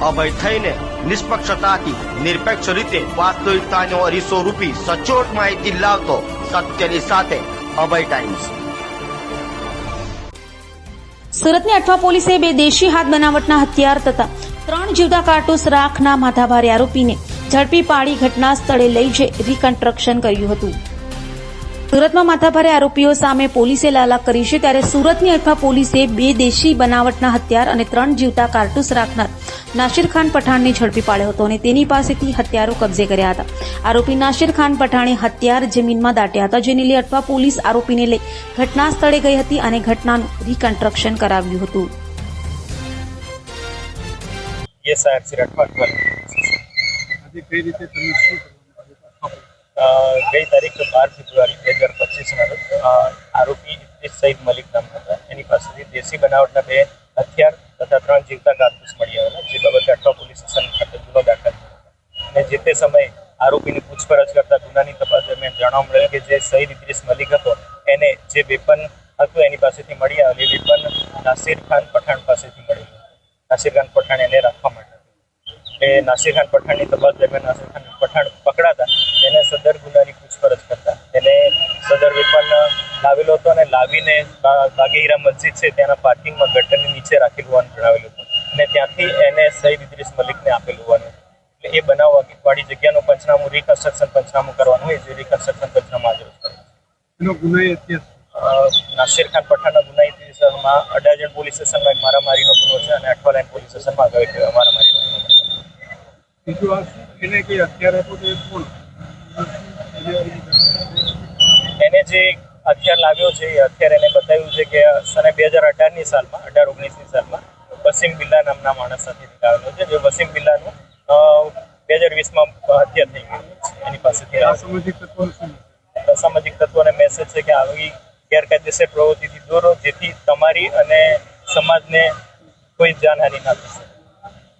અભય થઈને નિષ્પક્ષતાથી નિરપેક્ષ રીતે વાસ્તવિકતાનો અરીસો રૂપી સચોટ માહિતી લાવતો સત્યની સાથે અભય ટાઈમ્સ. સુરતની અઠવા પોલીસે બે દેશી હાથ બનાવટના હથિયાર તથા ત્રણ જીવતા કારતૂસ રાખના માથાભારે આરોપીને ઝડપી પાડી ઘટના સ્થળે લઈ જઈ રિકન્સ્ટ્રક્શન કર્યું હતું. સુરતમાં માથાભારે આરોપીઓ સામે પોલીસે લાલા કરી છે ત્યારે સુરતની અઠવા પોલીસે બે દેશી બનાવટના હથિયાર અને ત્રણ જીવતા કારતૂસ રાખનાર નાસિર ખાન પઠાણને ઝડપી પાડ્યો હતો અને તેની પાસેથી હથિયારો કબજે કર્યા હતા. આરોપી નાસિર ખાન પઠાણે હથિયાર જમીનમાં દાટ્યા હતા જેને લઈ અઠવા પોલીસ આરોપીને લઈ ઘટના સ્થળે ગઈ હતી અને ઘટનાનું રિકન્સ્ટ્રક્શન કરાવ્યું હતું. આજે કઈ રીતે તમે શું કરવાનું અ, ગઈ તારીખ બાર ફેબ્રુઆરી બે હજાર પચીસના રોજ આરોપી ઇદ્રીસ સઈદ મલિક નામ હતા. એની પાસેથી દેશી બનાવટના બે હથિયાર તથા ત્રણ જીવતા કારતૂસ મળી આવેલા, જે બાબતે અઠવા પોલીસ સ્ટેશન ખાતે ગુનો દાખલ થયો અને જે તે સમયે આરોપીની પૂછપરછ કરતા ગુનાની તપાસ દરમિયાન જાણવા મળેલ કે જે સઈદ ઇદ્રીસ મલિક હતો, એને જે વેપન હતું એની પાસેથી મળી આવેલ વેપન નાસિર ખાન પઠાણ પાસેથી મળી નાસિર ખાન પઠાણ એને રાખવા માટે એ નાસિર ખાન પઠાણની તપાસ દરમિયાન નાસિર ખાન પઠાણ પકડાતા, એને સદર ગુનાની અને બાગેહીરા મસ્જિદ છે ત્યાંના પાર્કિંગમાં ગટરની નીચે રાખેલું હોવાનું જણાવેલું હતું. અને ત્યાંથી એને સઈદ ઇદ્રીસ મલિકને આપેલું હોવાનું એટલે એ બનાવ વાળી જગ્યાનું પંચનામું રિકન્સ્ટ્રક્શન પંચનામું કરવાનું હોય જે રિકન્સ્ટ્રક્શન પંચનામું આજે. એનો ગુનાહી નાસિર ખાન પઠાણના ગુનાહિત વિસ્તારમાં અડાજણ પોલીસ સ્ટેશનમાં એક મારામારીનો ગુનો છે અને અઠવા લાઈન પોલીસ સ્ટેશનમાં અગાઉ એક મારામારીનો ગુનો છે. બીજું આ એને કે અત્યારે તો કોણ? એને જે હથિયાર લાવ્યો છે એ અત્યારે એને બતાવ્યું છે કે સને બે હજાર અઢારની સાલમાં અઢાર ઓગણીસની સાલમાં વસીમ બિલ્લા નામના માણસ સાથે લાવેલો છે જે વસીમ બિલ્લાનું બે હજાર વીસમાં હત્યા થઈ ગઈ એની પાસેથી આ લાવેલો. સામાજિક તત્વોનું શું અસામાજિક તત્વોને મેસેજ છે કે આવી ગેરકાયદેસર પ્રવૃત્તિથી દૂર રહો જેથી તમારી અને સમાજને કોઈ જાનહાનિ ના થઈ શકે